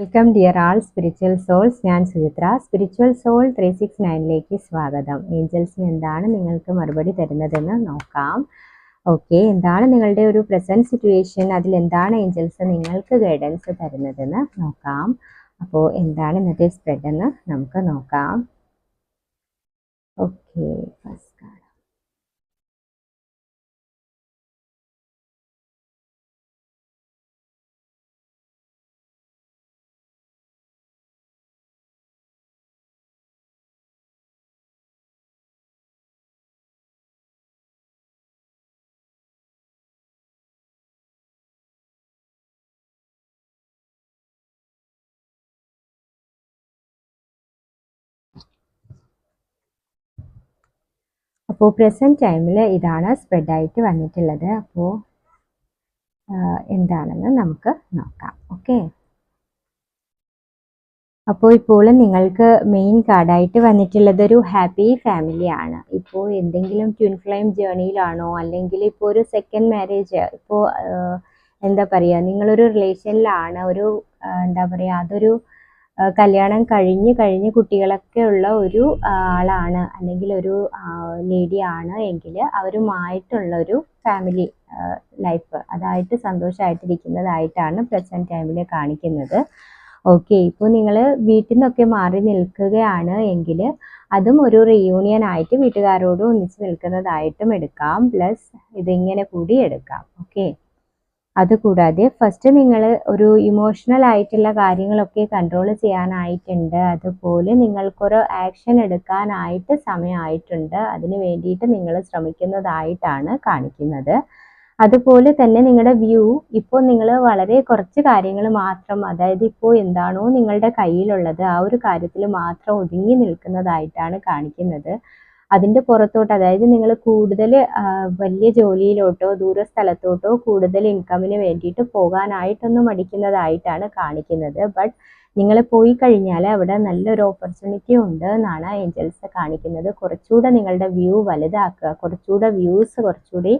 Welcome dear all spiritual souls ഞാൻ Suchitra. Spiritual soul three six നയനിലേക്ക് സ്വാഗതം. ഏഞ്ചൽസിന് എന്താണ് നിങ്ങൾക്ക് മറുപടി തരുന്നതെന്ന് നോക്കാം. ഓക്കെ എന്താണ് നിങ്ങളുടെ ഒരു പ്രസന്റ് സിറ്റുവേഷൻ അതിൽ എന്താണ് ഏഞ്ചൽസ് നിങ്ങൾക്ക് ഗൈഡൻസ് തരുന്നതെന്ന് നോക്കാം. അപ്പോൾ എന്താണ് ഇന്നത്തെ സ്പ്രെഡ് എന്ന് നമുക്ക് നോക്കാം. ഓക്കെ ഫസ്റ്റ് അപ്പോൾ പ്രസന്റ് ടൈമിൽ ഇതാണ് സ്പ്രെഡായിട്ട് വന്നിട്ടുള്ളത്. അപ്പോൾ എന്താണെന്ന് നമുക്ക് നോക്കാം. ഓക്കെ അപ്പോൾ ഇപ്പോൾ നിങ്ങൾക്ക് മെയിൻ കാർഡായിട്ട് വന്നിട്ടുള്ളത് ഒരു ഹാപ്പി ഫാമിലിയാണ് ഇപ്പോൾ എന്തെങ്കിലും ട്വിൻ ഫ്ലെയിം ജേണിയിലാണോ അല്ലെങ്കിൽ ഇപ്പോൾ ഒരു സെക്കൻഡ് മാരേജ് ഇപ്പോൾ എന്താ പറയുക നിങ്ങളൊരു റിലേഷനിലാണ് ഒരു എന്താ പറയുക അതൊരു കല്യാണം കഴിഞ്ഞ് കഴിഞ്ഞ് കുട്ടികളൊക്കെ ഉള്ള ഒരു ആളാണ്. അല്ലെങ്കിൽ ഒരു ലേഡി ആണ് എങ്കിൽ അവരുമായിട്ടുള്ള ഒരു ഫാമിലി ലൈഫ് അതായിട്ട് സന്തോഷമായിട്ടിരിക്കുന്നതായിട്ടാണ് പ്രസന്റ് ടൈമിൽ കാണിക്കുന്നത്. ഓക്കെ ഇപ്പോൾ നിങ്ങൾ വീട്ടിൽ നിന്നൊക്കെ മാറി നിൽക്കുകയാണ് എങ്കിൽ അതും ഒരു റിയൂണിയൻ ആയിട്ട് വീട്ടുകാരോട് ഒന്നിച്ച് നിൽക്കുന്നതായിട്ടും എടുക്കാം. പ്ലസ് ഇതിങ്ങനെ കൂടി എടുക്കാം. ഓക്കെ അതുകൂടാതെ ഫസ്റ്റ് നിങ്ങൾ ഒരു ഇമോഷണൽ ആയിട്ടുള്ള കാര്യങ്ങളൊക്കെ കൺട്രോൾ ചെയ്യാനായിട്ടുണ്ട്. അതുപോലെ നിങ്ങൾക്കൊരു ആക്ഷൻ എടുക്കാനായിട്ട് സമയമായിട്ടുണ്ട്. അതിന് വേണ്ടിയിട്ട് നിങ്ങൾ ശ്രമിക്കുന്നതായിട്ടാണ് കാണിക്കുന്നത്. അതുപോലെ തന്നെ നിങ്ങളുടെ വ്യൂ ഇപ്പോൾ നിങ്ങൾ വളരെ കുറച്ച് കാര്യങ്ങൾ മാത്രം അതായത് ഇപ്പോൾ എന്താണോ നിങ്ങളുടെ കയ്യിലുള്ളത് ആ ഒരു കാര്യത്തിൽ മാത്രം ഒതുങ്ങി നിൽക്കുന്നതായിട്ടാണ് കാണിക്കുന്നത്. അതിന്റെ പുറത്തോട്ട് അതായത് നിങ്ങൾ കൂടുതൽ വലിയ ജോലിയിലോട്ടോ ദൂര സ്ഥലത്തോട്ടോ കൂടുതൽ ഇൻകമിന് വേണ്ടിയിട്ട് പോകാനായിട്ടൊന്നും മടിക്കുന്നതായിട്ടാണ് കാണിക്കുന്നത്. ബട്ട് നിങ്ങൾ പോയി കഴിഞ്ഞാൽ അവിടെ നല്ലൊരു ഓപ്പർച്യൂണിറ്റി ഉണ്ട് എന്നാണ് ഏഞ്ചൽസ് കാണിക്കുന്നത്. കുറച്ചുകൂടെ നിങ്ങളുടെ വ്യൂ വലുതാക്കുക കുറച്ചുകൂടെ വ്യൂസ് കുറച്ചുകൂടി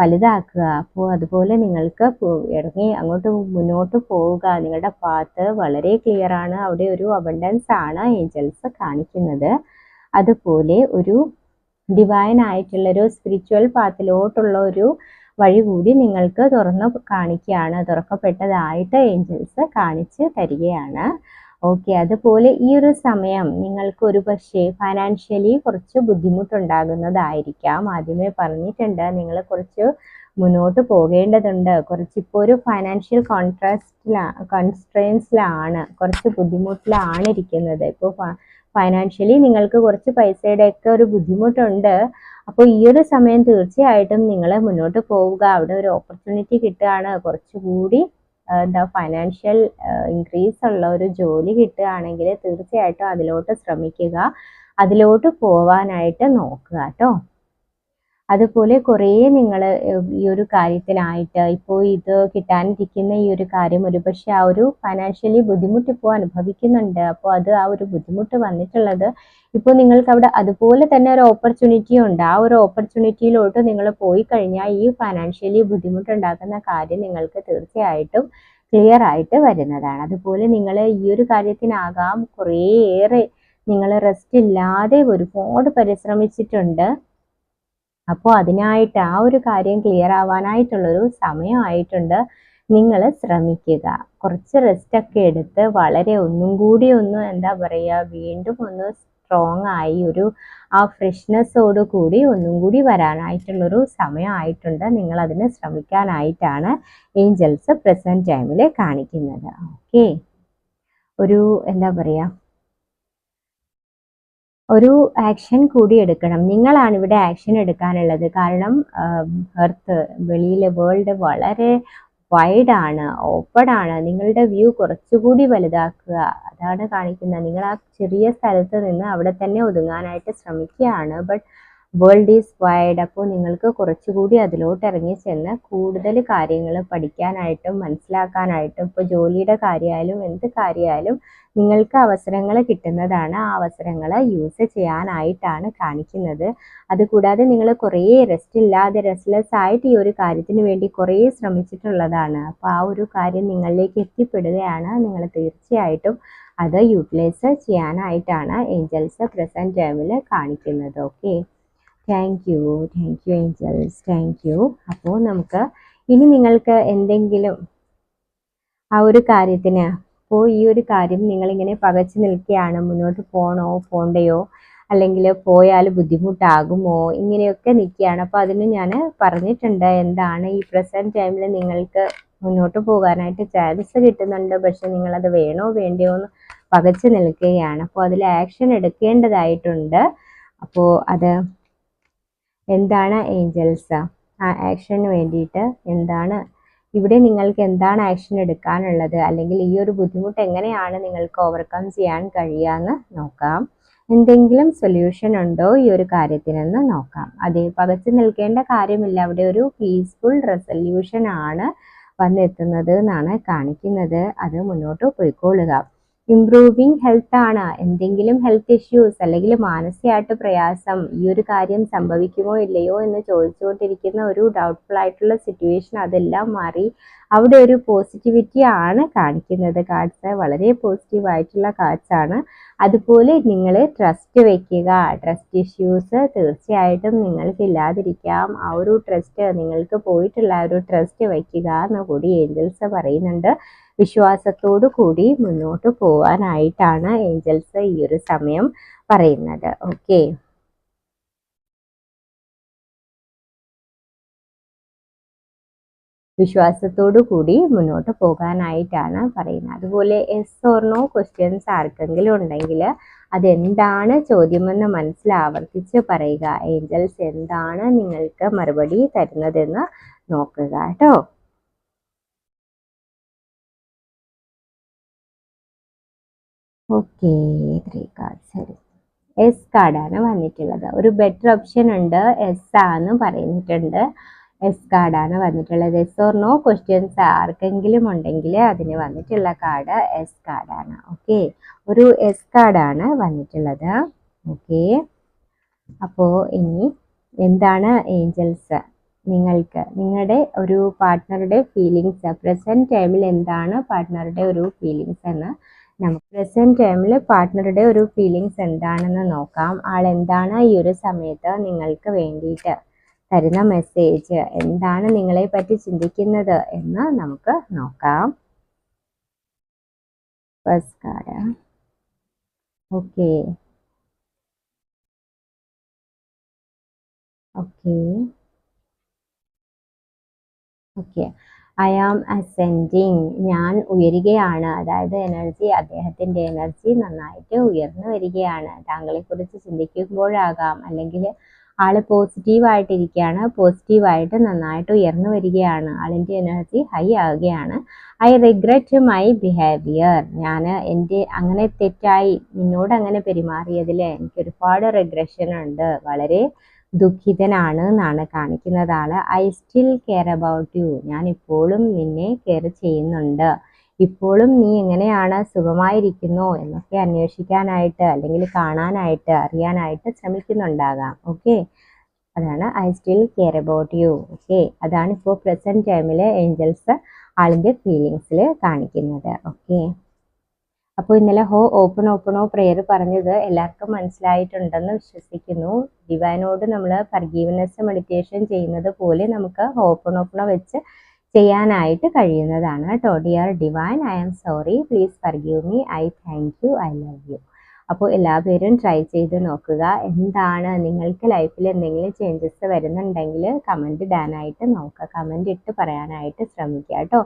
വലുതാക്കുക. അപ്പോൾ അതുപോലെ നിങ്ങൾക്ക് ഇറങ്ങി അങ്ങോട്ട് മുന്നോട്ട് പോവുക. നിങ്ങളുടെ പാത്ത് വളരെ ക്ലിയർ ആണ്. അവിടെ ഒരു അബണ്ടൻസ് ആണ് ഏഞ്ചൽസ് കാണിക്കുന്നത്. അതുപോലെ ഒരു ഡിവൈൻ ആയിട്ടുള്ള ഒരു സ്പിരിച്വൽ പാത്തിലോട്ടുള്ള ഒരു വഴി കൂടി നിങ്ങൾക്ക് തുറന്ന് കാണിക്കുകയാണ്. തുറക്കപ്പെട്ടതായിട്ട് ഏഞ്ചൽസ് കാണിച്ച് തരികയാണ്. ഓക്കെ അതുപോലെ ഈ ഒരു സമയം നിങ്ങൾക്ക് ഒരു പക്ഷേ ഫൈനാൻഷ്യലി കുറച്ച് ബുദ്ധിമുട്ടുണ്ടാകുന്നതായിരിക്കാം. ആദ്യമേ പറഞ്ഞിട്ടുണ്ട് നിങ്ങൾ കുറച്ച് മുന്നോട്ട് പോകേണ്ടതുണ്ട്. കുറച്ച് ഇപ്പോൾ ഒരു ഫൈനാൻഷ്യൽ കോൺട്രാസ്റ്റിലാണ് കൺസ്ട്രെയിൻസിലാണ് കുറച്ച് ബുദ്ധിമുട്ടിലാണ് ഇരിക്കുന്നത്. ഇപ്പോൾ ഫൈനാൻഷ്യലി നിങ്ങൾക്ക് കുറച്ച് പൈസയുടെയൊക്കെ ഒരു ബുദ്ധിമുട്ടുണ്ട്. അപ്പോൾ ഈ ഒരു സമയം തീർച്ചയായിട്ടും നിങ്ങൾ മുന്നോട്ട് പോവുക. അവിടെ ഒരു ഓപ്പർച്യൂണിറ്റി കിട്ടുകയാണ്. കുറച്ചുകൂടി എന്താ ഫൈനാൻഷ്യൽ ഇൻക്രീസ് ഉള്ള ഒരു ജോലി കിട്ടുകയാണെങ്കിൽ തീർച്ചയായിട്ടും അതിലോട്ട് ശ്രമിക്കുക. അതിലോട്ട് പോവാനായിട്ട് നോക്കുക കേട്ടോ. അതുപോലെ കുറേ നിങ്ങൾ ഈ ഒരു കാര്യത്തിനായിട്ട് ഇപ്പോൾ ഇത് കിട്ടാനിരിക്കുന്ന ഈ ഒരു കാര്യം ഒരുപക്ഷെ ആ ഒരു ഫൈനാൻഷ്യലി ബുദ്ധിമുട്ട് ഇപ്പോൾ അനുഭവിക്കുന്നുണ്ട്. അപ്പോൾ അത് ആ ഒരു ബുദ്ധിമുട്ട് വന്നിട്ടുള്ളത് ഇപ്പോൾ നിങ്ങൾക്ക് അവിടെ അതുപോലെ തന്നെ ഒരു ഓപ്പർച്യൂണിറ്റി ഉണ്ട്. ആ ഒരു ഓപ്പർച്യൂണിറ്റിയിലോട്ട് നിങ്ങൾ പോയി കഴിഞ്ഞാൽ ഈ ഫൈനാൻഷ്യലി ബുദ്ധിമുട്ടുണ്ടാക്കുന്ന കാര്യം നിങ്ങൾക്ക് തീർച്ചയായിട്ടും ക്ലിയർ ആയിട്ട് വരുന്നതാണ്. അതുപോലെ നിങ്ങൾ ഈ ഒരു കാര്യത്തിനാകാം കുറേയേറെ നിങ്ങൾ റെസ്റ്റ് ഇല്ലാതെ ഒരുപാട് പരിശ്രമിച്ചിട്ടുണ്ട്. അപ്പോൾ അതിനായിട്ട് ആ ഒരു കാര്യം ക്ലിയർ ആവാനായിട്ടുള്ളൊരു സമയമായിട്ടുണ്ട് നിങ്ങൾ ശ്രമിക്കുക. കുറച്ച് റെസ്റ്റ് ഒക്കെ എടുത്ത് വളരെ ഒന്നും കൂടി ഒന്ന് എന്താ പറയുക വീണ്ടും ഒന്ന് സ്ട്രോങ് ആയി ഒരു ആ ഫ്രഷ്നെസ്സോട് കൂടി ഒന്നും കൂടി വരാനായിട്ടുള്ളൊരു സമയമായിട്ടുണ്ട് നിങ്ങൾ അതിന് ശ്രമിക്കാനായിട്ടാണ് ഏഞ്ചൽസ് പ്രസന്റ് ടൈമിൽ കാണിക്കുന്നത്. ഓക്കെ ഒരു എന്താ പറയുക ഒരു ആക്ഷൻ കൂടി എടുക്കണം. നിങ്ങളാണ് ഇവിടെ ആക്ഷൻ എടുക്കാനുള്ളത്. കാരണം എർത്ത് വെളിയിലെ വേൾഡ് വളരെ വൈഡ് ആണ് ഓപ്പൺ ആണ്. നിങ്ങളുടെ വ്യൂ കുറച്ചുകൂടി വലുതാക്കുക. അതാണ് കാണിക്കുന്നത്. നിങ്ങൾ ആ ചെറിയ സ്ഥലത്ത് നിന്ന് അവിടെ തന്നെ ഒതുങ്ങാനായിട്ട് ശ്രമിക്കുകയാണ്. ബട്ട് വേൾഡ് ഈസ് വൈഡ് അപ്പോൾ നിങ്ങൾക്ക് കുറച്ചുകൂടി അതിലോട്ട് ഇറങ്ങി ചെന്ന് കൂടുതൽ കാര്യങ്ങൾ പഠിക്കാനായിട്ടും മനസ്സിലാക്കാനായിട്ടും ഇപ്പോൾ ജോലിയുടെ കാര്യമായാലും എന്ത് കാര്യമായാലും നിങ്ങൾക്ക് അവസരങ്ങൾ കിട്ടുന്നതാണ്. ആ അവസരങ്ങൾ യൂസ് ചെയ്യാനായിട്ടാണ് കാണിക്കുന്നത്. അതുകൂടാതെ നിങ്ങൾ കുറേ റെസ്റ്റ് ഇല്ലാതെ റെസ്റ്റ്ലെസ് ആയിട്ട് ഈ ഒരു കാര്യത്തിന് വേണ്ടി കുറേ ശ്രമിച്ചിട്ടുള്ളതാണ്. അപ്പോൾ ആ ഒരു കാര്യം നിങ്ങളിലേക്ക് എത്തിപ്പെടുകയാണ്. നിങ്ങൾ തീർച്ചയായിട്ടും അത് യൂട്ടിലൈസ് ചെയ്യാനായിട്ടാണ് ഏഞ്ചൽസ് പ്രസന്റ് ടൈമിൽ കാണിക്കുന്നത്. Okay thank you thank you angels thank you അപ്പോൾ നമുക്ക് ഇനി നിങ്ങൾക്ക് എന്തെങ്കിലും ആ ഒരു കാര്യത്തിന് അപ്പോൾ ഈ ഒരു കാര്യം നിങ്ങളിങ്ങനെ പകച്ചു നിൽക്കുകയാണ് മുന്നോട്ട് പോകണോ പോണ്ടയോ അല്ലെങ്കിൽ പോയാൽ ബുദ്ധിമുട്ടാകുമോ ഇങ്ങനെയൊക്കെ നിൽക്കുകയാണ്. അപ്പോൾ അതിന് ഞാൻ പറഞ്ഞിട്ടുണ്ട് എന്താണ് ഈ പ്രസന്റ് ടൈമിൽ നിങ്ങൾക്ക് മുന്നോട്ട് പോകാനായിട്ട് ചാൻസ് കിട്ടുന്നുണ്ട്. പക്ഷെ നിങ്ങളത് വേണോ വേണ്ടയോ എന്ന് പകച്ചു നിൽക്കുകയാണ്. അപ്പോൾ അതിൽ ആക്ഷൻ എടുക്കേണ്ടതായിട്ടുണ്ട്. അപ്പോൾ അത് എന്താണ് ഏഞ്ചൽസ്? ആ ആക്ഷന് വേണ്ടിയിട്ട് എന്താണ്? ഇവിടെ നിങ്ങൾക്ക് എന്താണ് ആക്ഷൻ എടുക്കാനുള്ളത്? അല്ലെങ്കിൽ ഈ ഒരു ബുദ്ധിമുട്ട് എങ്ങനെയാണ് നിങ്ങൾക്ക് ഓവർകം ചെയ്യാൻ കഴിയാന്ന് നോക്കാം. എന്തെങ്കിലും സൊല്യൂഷൻ ഉണ്ടോ ഈ ഒരു കാര്യത്തിനെന്ന് നോക്കാം. അതെ പകച്ചു നിൽക്കേണ്ട കാര്യമില്ല. അവിടെ ഒരു പീസ്ഫുൾ റെസൊല്യൂഷൻ ആണ് വന്നെത്തുന്നത് എന്നാണ് കാണിക്കുന്നത്. അത് മുന്നോട്ട് പോയിക്കൊള്ളുക. ഇംപ്രൂവിങ് ഹെൽത്ത് ആണ്. എന്തെങ്കിലും ഹെൽത്ത് ഇഷ്യൂസ് അല്ലെങ്കിൽ മാനസികമായിട്ട് പ്രയാസം ഈ ഒരു കാര്യം സംഭവിക്കുമോ ഇല്ലയോ എന്ന് ചോദിച്ചുകൊണ്ടിരിക്കുന്ന ഒരു ഡൗട്ട്ഫുൾ ആയിട്ടുള്ള സിറ്റുവേഷൻ അതെല്ലാം മാറി അവിടെ ഒരു പോസിറ്റിവിറ്റി ആണ് കാണിക്കുന്നത്. കാർഡ്സ് വളരെ പോസിറ്റീവ് ആയിട്ടുള്ള കാർഡ്സ് ആണ്. അതുപോലെ നിങ്ങൾ ട്രസ്റ്റ് വയ്ക്കുക ട്രസ്റ്റ് ഇഷ്യൂസ് തീർച്ചയായിട്ടും നിങ്ങൾക്ക് ഇല്ലാതിരിക്കാം. ആ ഒരു ട്രസ്റ്റ് നിങ്ങൾക്ക് പോയിട്ടുള്ള ഒരു ട്രസ്റ്റ് വയ്ക്കുക എന്ന് കൂടി ഏഞ്ചൽസ് പറയുന്നുണ്ട്. വിശ്വാസത്തോടു കൂടി മുന്നോട്ട് പോകാനായിട്ടാണ് ഏഞ്ചൽസ് ഈ ഒരു സമയം പറയുന്നത്. ഓക്കെ വിശ്വാസത്തോടു കൂടി മുന്നോട്ട് പോകാനായിട്ടാണ് പറയുന്നത്. അതുപോലെ എസ് ഓർണോ ക്വസ്റ്റ്യൻസ് ആർക്കെങ്കിലും ഉണ്ടെങ്കിൽ അതെന്താണ് ചോദ്യമെന്ന് മനസ്സിൽ ആവർത്തിച്ച് പറയുക. ഏഞ്ചൽസ് എന്താണ് നിങ്ങൾക്ക് മറുപടി തരുന്നതെന്ന് നോക്കുക കേട്ടോ. ഓക്കെ ത്രീ കാർഡ്സ് എസ് കാർഡാണ് വന്നിട്ടുള്ളത്. ഒരു ബെറ്റർ ഓപ്ഷൻ ഉണ്ട്. എസ് ആന്ന് പറഞ്ഞിട്ടുണ്ട് എസ് കാർഡാണ് വന്നിട്ടുള്ളത്. എസ് ഓർ നോ ക്വസ്റ്റ്യൻസ് ആർക്കെങ്കിലും ഉണ്ടെങ്കിൽ അതിന് വന്നിട്ടുള്ള കാർഡ് എസ് കാർഡാണ് ഓക്കെ ഒരു എസ് കാർഡാണ് വന്നിട്ടുള്ളത്. ഓക്കെ അപ്പോൾ ഇനി എന്താണ് ഏഞ്ചൽസ് നിങ്ങൾക്ക് നിങ്ങളുടെ ഒരു പാർട്ട്ണറുടെ ഫീലിങ്സ് പ്രസന്റ് ടൈമിൽ എന്താണ് പാർട്ട്ണറുടെ ഒരു ഫീലിങ്സ് എന്ന് നമുക്ക് പ്രസന്റ് ടൈമിൽ പാർട്ട്ണറുടെ ഒരു ഫീലിങ്സ് എന്താണെന്ന് നോക്കാം. ആൾ എന്താണ് ഈ ഒരു സമയത്ത് നിങ്ങൾക്ക് വേണ്ടിയിട്ട്? തരുന്ന മെസ്സേജ് എന്താണ് നിങ്ങളെ പറ്റി ചിന്തിക്കുന്നത് എന്ന് നമുക്ക് നോക്കാം. Okay okay okay I am ascending ഞാൻ ഉയരുകയാണ്. അതായത് എനർജി അദ്ദേഹത്തിന്റെ എനർജി നന്നായിട്ട് ഉയർന്നു വരികയാണ്. താങ്കളെക്കുറിച്ച് ചിന്തിക്കുമ്പോഴാകാം. അല്ലെങ്കിൽ ആൾ പോസിറ്റീവായിട്ടിരിക്കുകയാണ് പോസിറ്റീവായിട്ട് നന്നായിട്ട് ഉയർന്നു വരികയാണ്. ആളിന്റെ എനർജി ഹൈ ആവുകയാണ്. ഐ റിഗ്രറ്റ് മൈ ബിഹേവിയർ ഞാൻ എന്റെ അങ്ങനെ തെറ്റായി നിന്നോട് അങ്ങനെ പെരുമാറിയതിൽ എനിക്ക് ഒരുപാട് റിഗ്രഷൻ ഉണ്ട്. വളരെ ദുഃഖിതനാണ് എന്നാണ് കാണിക്കുന്നത് ആൾ. I still care about you ഞാൻ ഇപ്പോഴും നിന്നെ കെയർ ചെയ്യുന്നുണ്ട്. ഇപ്പോഴും നീ എങ്ങനെയാണ് സുഖമായിരിക്കുന്നു എന്നൊക്കെ അന്വേഷിക്കാനായിട്ട് അല്ലെങ്കിൽ കാണാനായിട്ട് അറിയാനായിട്ട് ശ്രമിക്കുന്നുണ്ടാകാം. ഓക്കെ അതാണ് I still care about you okay അതാണ് ഇപ്പോൾ പ്രസന്റ് ടൈമിൽ ഏഞ്ചൽസ് ആളിന്റെ ഫീലിങ്സിൽ കാണിക്കുന്നത്. ഓക്കെ അപ്പോൾ ഇന്നലെ ഹോ ഓപ്പൺ ഓപ്പണോ പ്രെയർ പറഞ്ഞത് എല്ലാവർക്കും മനസ്സിലായിട്ടുണ്ടെന്ന് വിശ്വസിക്കുന്നു. ഡിവൈനോട് നമ്മൾ ഫർഗീവ്നെസ് മെഡിറ്റേഷൻ ചെയ്യുന്നത് പോലെ നമുക്ക് ഓപ്പൺ ഓപ്പണോ വെച്ച് ചെയ്യാനായിട്ട് കഴിയുന്നതാണ് കേട്ടോ. Dear divine I am sorry please forgive me I thank you I love you അപ്പോൾ എല്ലാവരും ട്രൈ ചെയ്ത് നോക്കുക. എന്താണ് നിങ്ങൾക്ക് ലൈഫിൽ എന്തെങ്കിലും ചേഞ്ചസ് വരുന്നുണ്ടെങ്കിൽ കമന്റ് ഇടാനായിട്ട് നോക്കുക. കമന്റ് ഇട്ട് പറയാനായിട്ട് ശ്രമിക്കുക കേട്ടോ.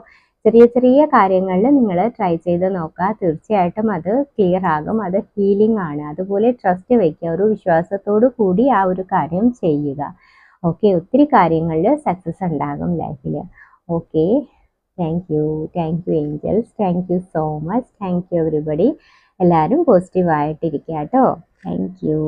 ചെറിയ ചെറിയ കാര്യങ്ങളിൽ നിങ്ങൾ ട്രൈ ചെയ്ത് നോക്കുക. തീർച്ചയായിട്ടും അത് ക്ലിയർ ആകും. അത് ഹീലിംഗ് ആണ്. അതുപോലെ ട്രസ്റ്റ് വയ്ക്കുക ഒരു വിശ്വാസത്തോടു കൂടി ആ ഒരു കാര്യം ചെയ്യുക. ഓക്കെ ഒത്തിരി കാര്യങ്ങളിൽ സക്സസ് ഉണ്ടാകും ലൈഫിൽ okay thank you thank you angels thank you so much thank you everybody എല്ലാവരും പോസിറ്റീവായിട്ടിരിക്കുക കേട്ടോ. Thank you